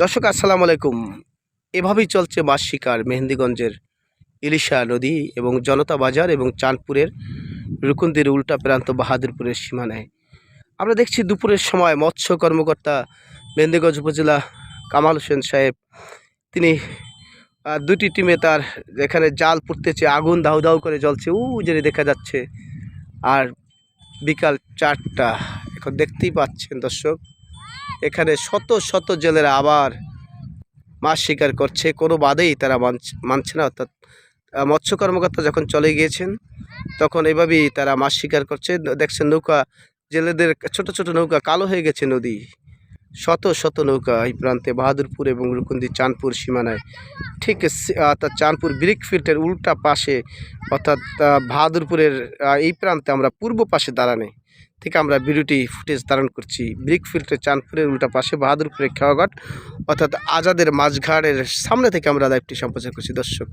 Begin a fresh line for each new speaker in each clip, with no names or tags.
দর্শক, আসসালামু আলাইকুম। এভাবেই চলছে মাছ শিকার মেহেন্দিগঞ্জের ইলিশা নদী এবং জনতা বাজার এবং চাঁদপুরের রুকুন্দির উল্টা প্রান্ত বাহাদুরপুরের সীমানায়। আমরা দেখছি দুপুরের সময় মৎস্য কর্মকর্তা মেহেন্দিগঞ্জ উপজেলা কামাল হোসেন সাহেব, তিনি দুটি টিমে তার এখানে জাল পুড়তেছে আগুন দাউ দাউ করে জ্বলছে, উ যে দেখা যাচ্ছে। আর বিকাল চারটা, এখন দেখতেই পাচ্ছেন দর্শক এখানে শত শত জেলেরা আবার মাছ শিকার করছে। কোনো বাদেই তারা মানছ- না। অর্থাৎ মৎস্য কর্মকর্তা যখন চলে গিয়েছেন, তখন এভাবেই তারা মাছ শিকার করছে। দেখছেন নৌকা, জেলেদের ছোট ছোট নৌকা কালো হয়ে গেছে নদী। শত শত নৌকা এই প্রান্তে বাহাদুরপুর এবং রুকুন্দি চাঁদপুর সীমানায়। ঠিক অর্থাৎ চাঁদপুর ব্রিক ফিল্ডের উল্টা পাশে, অর্থাৎ বাহাদুরপুরের এই প্রান্তে আমরা পূর্ব পাশে দাঁড়ানে। থেকে আমরা ভিডিওটি ফুটেজ ধারণ করছি। ব্রিক ফিল্ডের চাঁদপুরের উল্টা পাশে বাহাদুরপুরের খেওয়াঘাট, অর্থাৎ আজাদের মাঝঘাটের সামনে থেকে আমরা লাইভটি সম্প্রচার করছি। দর্শক,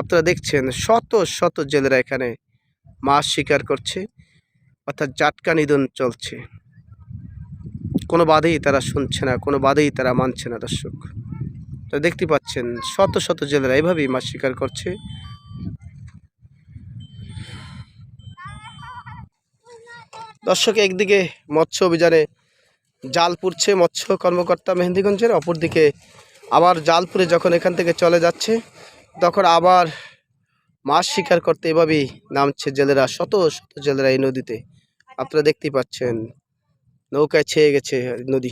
আপনারা দেখছেন শত শত জেলেরা এখানে মাছ শিকার করছে, অর্থাৎ জাটকা নিধন চলছে। কোনো বাধেই তারা শুনছে না, কোনো বাধেই তারা মানছে না, দর্শক। তো দেখতে পাচ্ছেন শত শত জেলেরা এভাবেই মাছ শিকার করছে। দর্শক, একদিকে মৎস্য অভিযানে জাল পুড়ছে মৎস্য কর্মকর্তা মেহেন্দিগঞ্জের, অপরদিকে আবার জাল পুড়ে যখন এখান থেকে চলে যাচ্ছে, তখন আবার মাছ শিকার করতে এভাবেই নামছে জেলেরা, শত শত জেলেরা এই নদীতে। আপনারা দেখতেই পাচ্ছেন, নৌকায় ছেয়ে গেছে নদী।